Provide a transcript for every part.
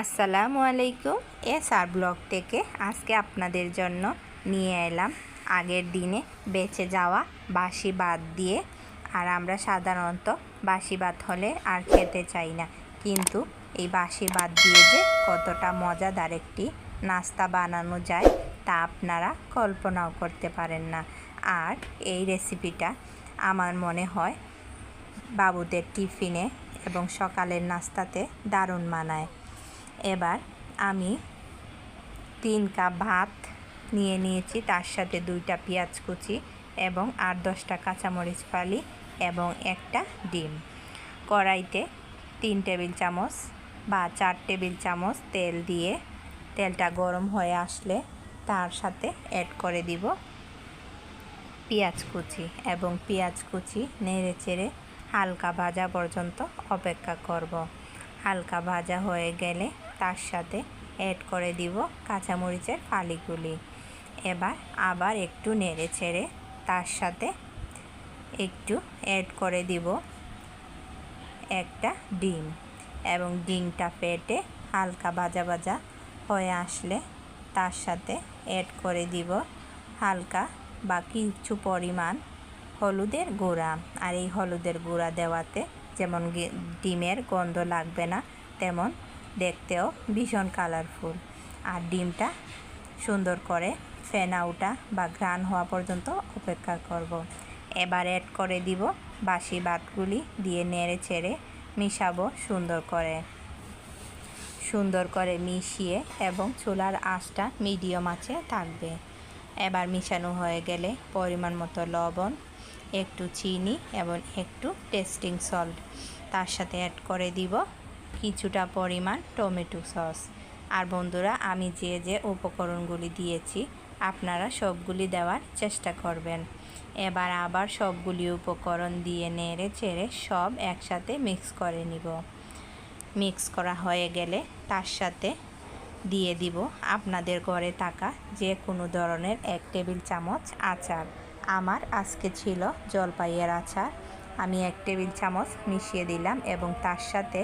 আসসালামু আলাইকুম। এস আর ব্লগ থেকে আজকে আপনাদের জন্য নিয়ে এলাম আগের দিনে বেঁচে যাওয়া বাসি ভাত দিয়ে। আর আমরা সাধারণত বাসি ভাত হলে আর খেতে চাই না। কিন্তু এই বাসি ভাত দিয়ে যে কতটা মজাদার একটি নাস্তা বানানো যায় তা আপনারা কল্পনাও করতে পারেন না। আর এই রেসিপিটা আমার মনে হয় বাবুদের টিফিনে এবং সকালের নাস্তাতে দারুণ মানায়। এবার আমি তিন কাপ ভাত নিয়ে নিয়েছি, তার সাথে দুইটা পেঁয়াজ কুচি এবং আট দশটা কাঁচামরিচ ফালি এবং একটা ডিম। কড়াইতে তিন টেবিল চামচ বা চার টেবিল চামচ তেল দিয়ে তেলটা গরম হয়ে আসলে তার সাথে অ্যাড করে দিব পেঁয়াজ কুচি এবং পেঁয়াজ কুচি নেড়ে চেড়ে হালকা ভাজা পর্যন্ত অপেক্ষা করব। হালকা ভাজা হয়ে গেলে তার সাথে অ্যাড করে দিব কাঁচামরিচের ফালিগুলি। এবার আবার একটু নেড়ে ছেড়ে তার সাথে একটু অ্যাড করে দিব একটা ডিম। এবং ডিমটা পেটে হালকা ভাজা ভাজা হয়ে আসলে তার সাথে অ্যাড করে দিব হালকা বা কিছু পরিমাণ হলুদের গুঁড়া। আর এই হলুদের গুঁড়া দেওয়াতে যেমন ডিমের গন্ধ লাগবে না, তেমন দেখতেও ভীষণ কালারফুল আর ডিমটা সুন্দর করে ফেন আউটা বা ঘ্রাণ হওয়া পর্যন্ত অপেক্ষা করব। এবার অ্যাড করে দিব বাসি ভাতগুলি দিয়ে নেড়ে ছেড়ে মিশাবো সুন্দর করে। সুন্দর করে মিশিয়ে এবং চুলার আঁচটা মিডিয়াম আছে থাকবে। এবার মিশানো হয়ে গেলে পরিমাণ মতো লবণ, একটু চিনি এবং একটু টেস্টিং সল্ট তার সাথে অ্যাড করে দিব কিছুটা পরিমাণ টমেটো সস। আর বন্ধুরা, আমি যে যে উপকরণগুলি দিয়েছি, আপনারা সবগুলি দেওয়ার চেষ্টা করবেন। এবার আবার সবগুলি উপকরণ দিয়ে নেড়ে চেড়ে সব একসাথে মিক্স করে নিব। মিক্স করা হয়ে গেলে তার সাথে দিয়ে দিব আপনাদের ঘরে থাকা যে কোনো ধরনের এক টেবিল চামচ আচার। আমার আজকে ছিল জলপাইয়ের আচার। আমি এক টেবিল চামচ মিশিয়ে দিলাম এবং তার সাথে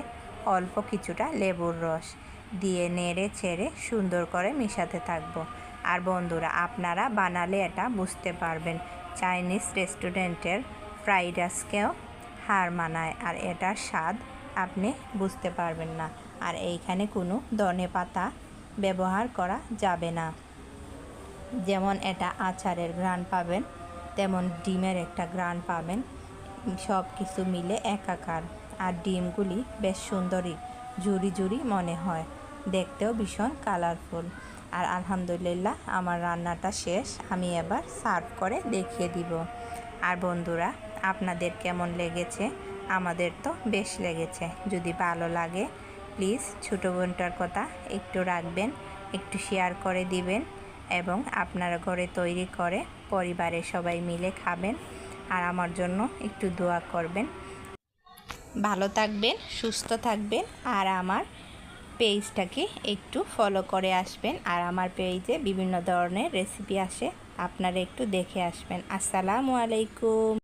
অল্প কিছুটা লেবুর রস দিয়ে নেড়ে ছেড়ে সুন্দর করে মিশাতে থাকব। আর বন্ধুরা, আপনারা বানালে এটা বুঝতে পারবেন। চাইনিজ রেস্টুরেন্টের ফ্রাইড রাইসকেও হার মানায় আর এটার স্বাদ আপনি বুঝতে পারবেন না। আর এইখানে কোনো ধনে পাতা ব্যবহার করা যাবে না। যেমন এটা আচারের গ্রান পাবেন, তেমন ডিমের একটা গ্রান পাবেন। সব কিছু মিলে একাকার। আর ডিমগুলি বেশ সুন্দরই জুরি জুরি মনে হয়। দেখতেও ভীষণ কালারফুল। আর আলহামদুলিল্লাহ আমার রান্নাটা শেষ, আমি এবার সার্ভ করে দেখিয়ে দিব। আর বন্ধুরা, আপনাদের কেমন লেগেছে? আমাদের তো বেশ লেগেছে। যদি ভালো লাগে, প্লিজ ছোটো বোনটার কথা একটু রাখবেন, একটু শেয়ার করে দিবেন এবং আপনারা ঘরে তৈরি করে পরিবারের সবাই মিলে খাবেন। আর আমার জন্য একটু দোয়া করবেন। ভালো থাকবেন, সুস্থ থাকবেন আর আমার পেজটাকে একটু ফলো করে আসবেন আর আমার পেজে বিভিন্ন ধরনের রেসিপি আসে, আপনারা একটু দেখে আসবেন। আসসালামু আলাইকুম।